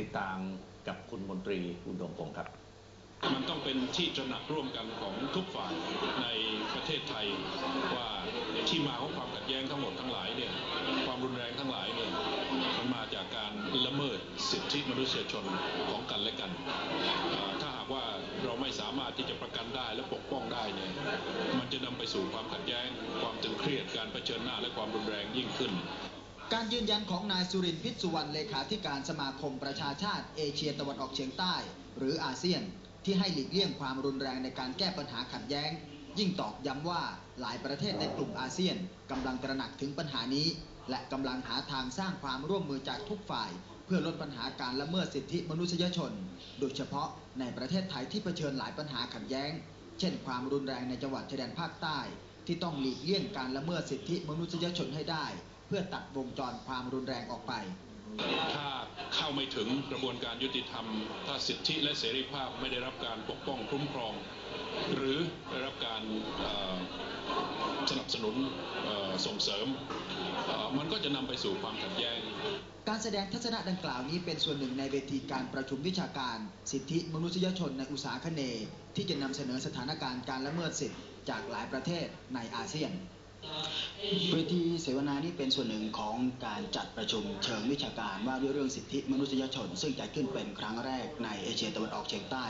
ติดตามกับคุณมนตรีอุดมพงศ์ครับ มันต้องเป็นที่ตระหนักร่วมกันของทุกฝ่ายในประเทศไทยว่าที่มาของความขัดแย้งทั้งหมดทั้งหลายเนี่ยความรุนแรงทั้งหลายเนี่ยมันมาจากการละเมิดสิทธิมนุษยชนของกันและกันถ้าหากว่าเราไม่สามารถที่จะประกันได้และปกป้องได้เนี่ยมันจะนำไปสู่ความขัดแย้ง ความตึงเครียดการเผชิญหน้าและความรุนแรงยิ่งขึ้น การยืนยันของนายสุรินทร์พิษสุวรรณเลขาธิการสมาคมประชาชาติเอเชียตะวันออกเฉียงใต้ หรืออาเซียน ที่ให้หลีกเลี่ยงความรุนแรงในการแก้ปัญหาขัดแย้ง ยิ่งตอกย้ำว่าหลายประเทศในกลุ่มอาเซียนกำลังตระหนักถึงปัญหานี้ และกำลังหาทางสร้างความร่วมมือจากทุกฝ่าย เพื่อลดปัญหาการละเมิดสิทธิมนุษยชน โดยเฉพาะในประเทศไทยที่เผชิญหลายปัญหาขัดแย้ง เช่น ความรุนแรงในจังหวัดชายแดนภาคใต้ ที่ต้องหลีกเลี่ยงการละเมิดสิทธิมนุษยชนให้ได้ เพื่อตัดวงจรความรุนแรงออกไป ถ้าเข้าไม่ถึงกระบวนการยุติธรรม ถ้าสิทธิและเสรีภาพไม่ได้รับการปกป้องคุ้มครอง หรือได้รับการเอ่อสนับสนุนเอ่อส่งเสริมเอ่อมันก็จะนำไปสู่ความขัดแย้งการแสดงทัศนะดังกล่าวนี้เป็นส่วนหนึ่งในเวทีการประชุมวิชาการ สิทธิมนุษยชนในอุตสาหคเนย์ที่จะนำเสนอสถานการณ์การละเมิดสิทธิ จากหลายประเทศในอาเซียนเวทีเสวนานี้เป็นส่วนหนึ่งของการจัดประชุมเชิงวิชาการว่าด้วยเรื่องสิทธิมนุษยชน ซึ่งจัดขึ้นเป็นครั้งแรกในเอเชียตะวันออกเฉียงใต้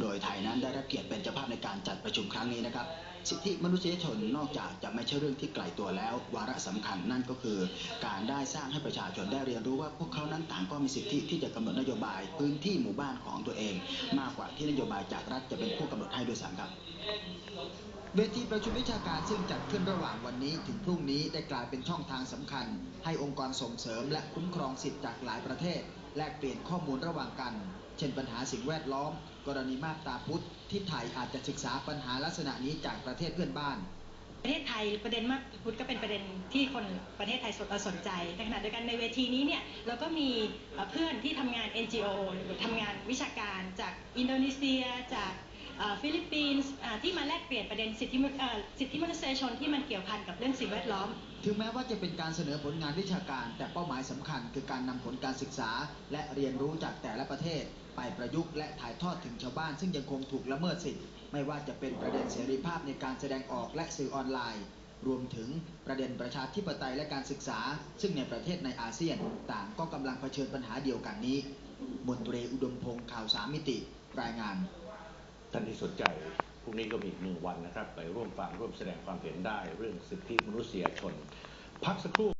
โดยไทยนั้นได้รับเกียรติเป็นเจ้าภาพในการจัดประชุมครั้งนี้นะครับ สิทธิมนุษยชนนอกจากจะไม่ใช่เรื่องที่ไกลตัวแล้ว วาระสำคัญนั่นก็คือ การได้สร้างให้ประชาชนได้เรียนรู้ว่าพวกเขานั้นต่างก็มีสิทธิที่จะกำหนดนโยบายพื้นที่หมู่บ้านของตัวเอง มากกว่าที่นโยบายจากรัฐจะเป็นผู้กำหนดให้ด้วยซ้ำครับ เวทีประชุมวิชาการซึ่งจัดขึ้นระหว่างวันนี้ถึงพรุ่งนี้ได้กลายเป็นช่องทางสำคัญ ให้องค์กรส่งเสริม และคุ้มครองสิทธิจากหลายประเทศ แลกเปลี่ยนข้อมูลระหว่างกัน เช่นปัญหาสิ่งแวดล้อม กรณีมาตาพุทธที่ไทยอาจจะศึกษาปัญหาลักษณะนี้จากประเทศเพื่อนบ้านประเทศไทยประเด็นมากพุทธก็เป็นประเด็นที่คนประเทศไทยสนสนใจในขณะเดียวกันในเวทีนี้เนี่ยเราก็มีเพื่อนที่ทำงาน NGO หรือทำงานวิชาการจากอินโดนีเซีย จาก ฟิลิปปินส์ที่มาแลกเปลี่ยนประเด็นสิทธิมนุเอ่อสิทธิมนุษยชนที่มันเกี่ยวพันกับเรื่องสิ่งแวดล้อม ถึงแม้ว่าจะเป็นการเสนอผลงานวิชาการ แต่เป้าหมายสำคัญ คือการนำผลการศึกษา และเรียนรู้จากแต่ละประเทศ ไปประยุกต์และถ่ายทอดถึงชาวบ้าน ซึ่งยังคงถูกละเมิดสิทธิ์ไม่ว่าจะเป็นประเด็นเสรีภาพในการแสดงออกและสื่อออนไลน์รวมถึงประเด็นประชาธิปไตยและการศึกษา ซึ่งในประเทศในอาเซียน ต่างก็กำลังเผชิญปัญหาเดียวกันนี้ มนตรีอุดมพงศ์ข่าวสามมิติ รายงาน ท่านที่สนใจพรุ่งนี้ก็มีอีกหนึ่งวันนะครับ ไปร่วมฟังร่วมแสดงความเห็นได้เรื่องสิทธิมนุษยชน พักสักครู่